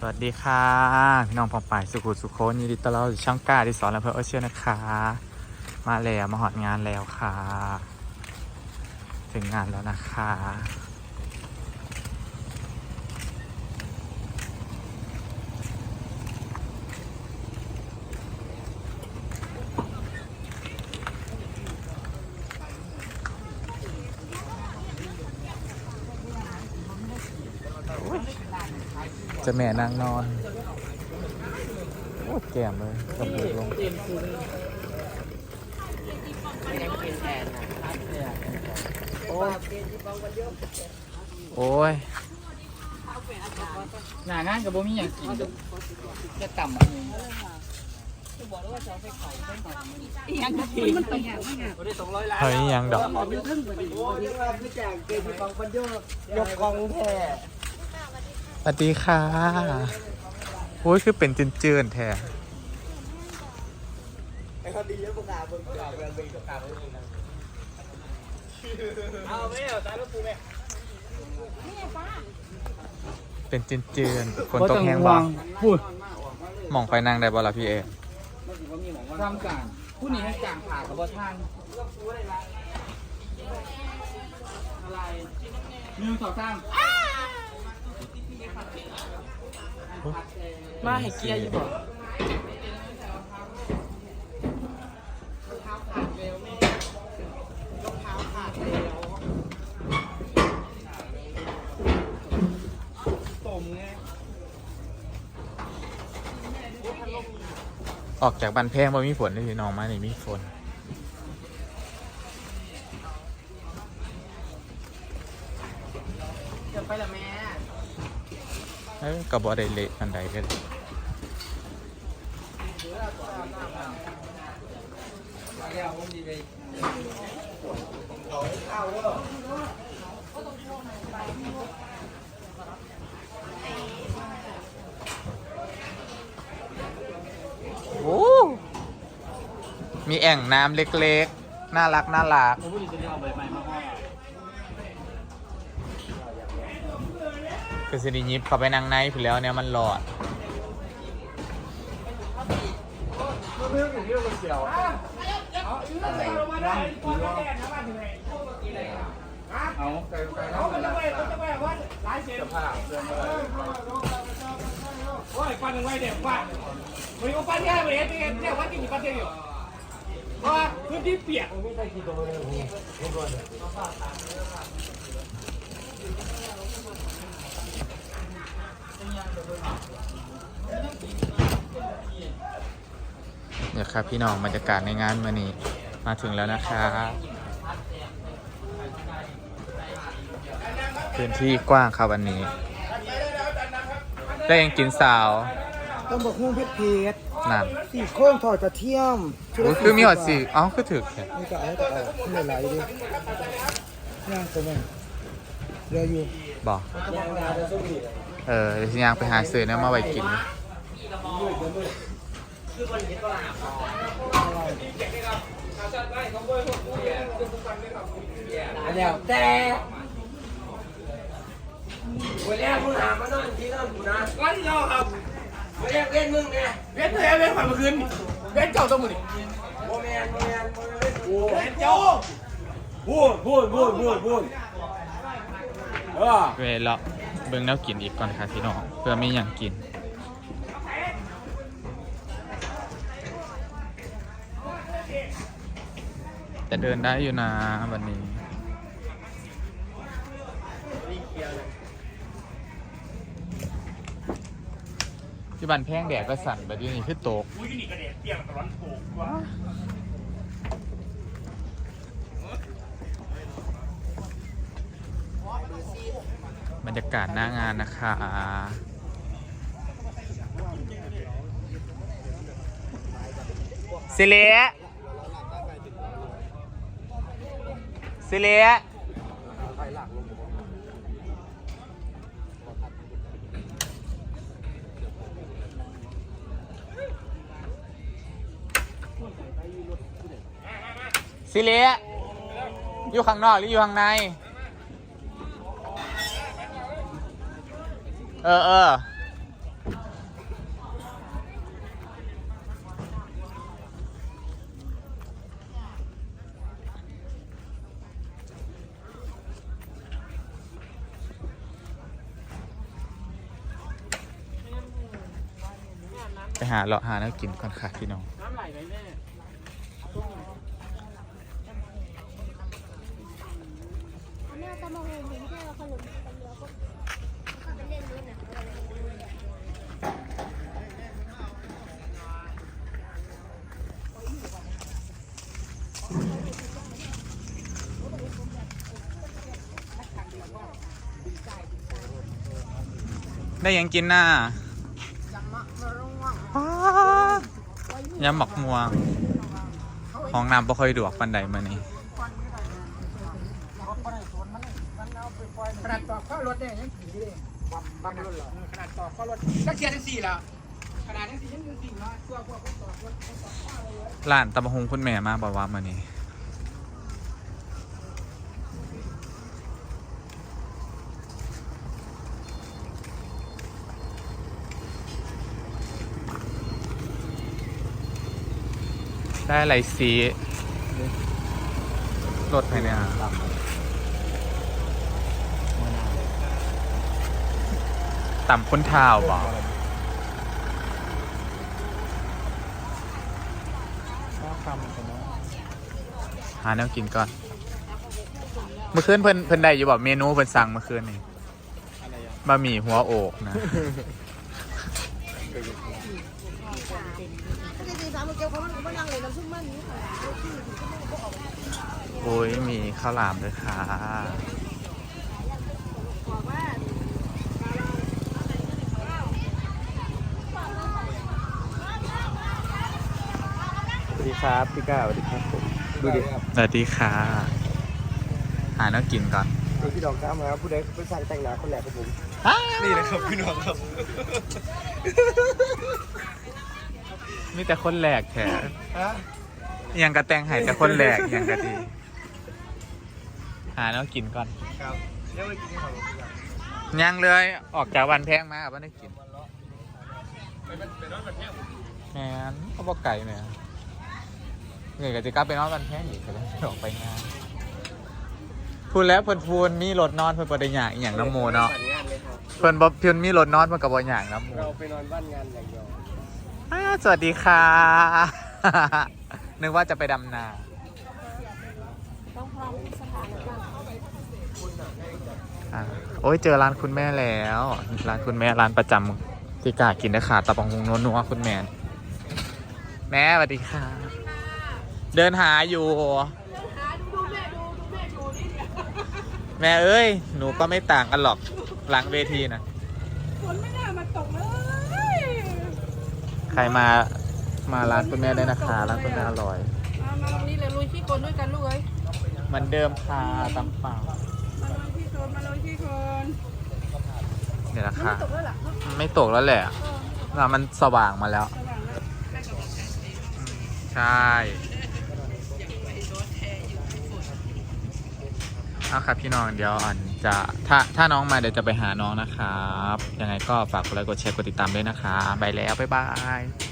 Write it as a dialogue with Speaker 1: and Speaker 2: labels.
Speaker 1: สวัสดีค่ะ พี่น้องปองป่ายสุขุมสุขโคนยินดีต้อนรับสู่ช่องกล้าที่สอนและเพื่อเอเชียนะคะ มาแล้วมาหอดงานแล้วค่ะ ถึงงานแล้วนะคะ จะแม่นางนอนโอ้แก้มเลยกระเบิดลงโอ้ย
Speaker 2: หน้างานกับบ่มีอย่างกินจะต่ำอันนี้
Speaker 1: เฮ้ยยังดอก
Speaker 2: ยกกองแท้
Speaker 1: สวัสดีค่ะโอ้ยคือเป็นจืนๆแท้
Speaker 2: เอาไม่เอาตายแล้วปูแม่
Speaker 1: เป็นจืนๆคนตกแห้งบ้าง
Speaker 2: พูด
Speaker 1: มองไปนั่งได้บ่ล่ะพี่เอ
Speaker 2: ทำการผู้นี้ให้กลางผ่ากับบ่ท่านอะไรหนึ่งสองสาม มาให้เกียร์อยู่บ่ต้มไง
Speaker 1: ออกจากบันแพงบ่มีฝนเลยพี่น้องมานี่มีฝน
Speaker 2: เดี๋ยวไปละแม่
Speaker 1: เอ้ยกระบอกได้เละอันใดกัน
Speaker 2: เดี๋ย
Speaker 1: โอ้ มีแอ่งน้ำเล็กๆ น่ารักน่ารัก
Speaker 2: ผมพูดจะเอาใบไม้มาห่อ
Speaker 1: คือสิไดิยิบเข้าไปนั่งในผิแล้วเนี่ยมันหลอด
Speaker 2: เอาไก่ไก่เอาจะไปจะไปว่าหลายเสียงผ้าเรื่องอะไร
Speaker 3: โอ้ยปันหนึ่งไว้เด็กว่าวันนี้ก็ปันแค่ไปเห็นเห็นเนี่ยว่ากี่ปัน เดียวอยู่เพราะว่าพื้นที่เปียก
Speaker 1: เนี่ยครับพี่น้องบรรยากาศในงานวันนี้มาถึงแล้วนะคะพื้นที่กว้างครับวันนี้ ได้ยังกินสาว
Speaker 4: ต้องบอกหุ้งเพชรเพชร
Speaker 1: นั่น
Speaker 4: สี่โค้งทอดกระเทียม
Speaker 1: โอ้ยคือมีหอดสีเอ้าคือถึกแค่
Speaker 4: นี่ก็เอาแต่เอาขึ้นหลายๆดิย่างตัวมันเรืออยู่
Speaker 1: บอก เออเดี๋ยวสิยางไปหาซื้อเนี่ยมาไว้กิน
Speaker 3: เดี๋ยวแต่วันแรกมึงหามานั่งที่นั่นกูนะวันที่เราครับวันแรกเล่นมึงเนี่ยเล่นเธอเล่นผ่านเมื่อคืนเล่นเจ้าตัวมึงนี่โมแมนโมแมนโมแมนเล่นกูเล่นเจ้าพูดพูดพูดพูดพูดเออ
Speaker 1: เวลา เบิ่งแนวกินอีกก่อนค่ะพี่น้องเพื่อไมีอย่างกิน แต่เดินได้อยู่นะวันนี้ที่บันแพงแดดก็สั่นแบบนี้คือตก
Speaker 3: กูยี่นี่กระเด็นเปียร้อนโผล่ว่า
Speaker 1: บรรยากาศหน้างานนะคะสิเลสิเลสิเลอยู่ข้างนอกหรืออยู่ข้างใน ออเออไปหาเลาะหาแล้วกินก่อนค่ะพี่น้อง
Speaker 3: น้ำไหลไป
Speaker 5: เรื่
Speaker 1: ได้ยังกินน่ะป๊าดยำหมักมัวห้องน้ำบ่ค่อยดวกปันใดมานี่
Speaker 4: ขนาดต่อข้อรถเนี่ยยังขี่เลยบัมบัมรถเหรอขนาดต่อข้อรถสักเทียนที่สี่แล้วขนาดที่สี่ยังสี่เนาะตัวพวกคนต่อรถคนต่อข้ออะไรเยอะ
Speaker 1: ร้านตำบะฮงคุณแม่มาบอกว่ามานี่ ได้อะไรซีรถไปเนี่ยต่ำค้นเท้าบอกหาแนวกินก่อน เมื่อคืนเพิ่นเพิ่นได้อยู่บอกเมนูเพิ่นสั่งเมื่อคืนนี่บะหมี่หัวโอกนะ โอ้ยมีข้าวหลามด้วยค่ะ
Speaker 3: สวัสดีครับพี่ก้าสวัสดีครับผมดูดิ
Speaker 1: สวัสดีค่ะ หาแนวกินก่อน
Speaker 3: ดูพี่ดอกก้ามาผู้ใดผู้ชายแต่งหน้าคนแรกของผมนี่นะครับพี่น้องครับ
Speaker 1: มีแต่คนแหลกแถอิหยังกระแตงไห้แต่คนแหลกอิหยังกะดีหาแนวกินก่อน
Speaker 3: ครับเดี๋ยวไปกินข้าว
Speaker 1: ยังเลยออกจากวันแพงมาไม่ได้กินแมนเขาบอกไก่เนี่ยเงินกับจิก้าไปนอนวันแพงอีกก็เลยออกไปงานพูดแล้วเพิ่นพูนมีรถนอนเพิ่นบ่ได้หยางอหย่างน้ำโมเนาะ
Speaker 3: งานเลยครับ
Speaker 1: เพิ่นบ่เพิ่นมีรถนอนเพิ่นก็บ่หยางน้ำโม
Speaker 3: เราไปนอนบ้านงานอย่างเดียว
Speaker 1: อ้าสวัสดีค่ะ นึกว่าจะไปดำนา
Speaker 5: ต้องพร้อมสถานการณ์
Speaker 1: อ่าโอ้ยเจอร้านคุณแม่แล้ว ร้านคุณแม่ร้านประจำที่ก้ากินนะค่ะตะปองฮงนัวๆคุณแม่ แม่สวัสดีค่ะ เดินหาอยู่แม่เอ้ย หนูก็ไม่ต่างกันหรอกหลังเวทีนะ
Speaker 6: ฝนไม่น่ามาตกเลย
Speaker 1: ใค รมามาร้านคุณแม่ได้นะคะร้านคุณแม่อร่อย
Speaker 6: มามาตรงนี้เลยลุยขี้โคนด้วยกันลูกเอ้ย
Speaker 1: เหมันเดิมค่ะตำเปล่า
Speaker 6: มาลุยขี้โคนมาลุยขี้โคน
Speaker 1: เดี๋ยวนะ
Speaker 6: มัน
Speaker 1: คะ
Speaker 6: ไม่ตกแล้วล่ะเนอะ
Speaker 1: ไม่ตกแล้วแหละน่ะมันสว่างมาแล้ว
Speaker 6: สว่างแล้วใกล้กับบอกกัน
Speaker 1: ใช่เอาครับพี่น้องเดี๋ยวอ่อน จะถ้าถ้าน้องมาเดี๋ยวจะไปหาน้องนะครับ ยังไงก็ฝากกดไลค์กดแชร์กดติดตามด้วยนะคะไปแล้ว บ๊ายบาย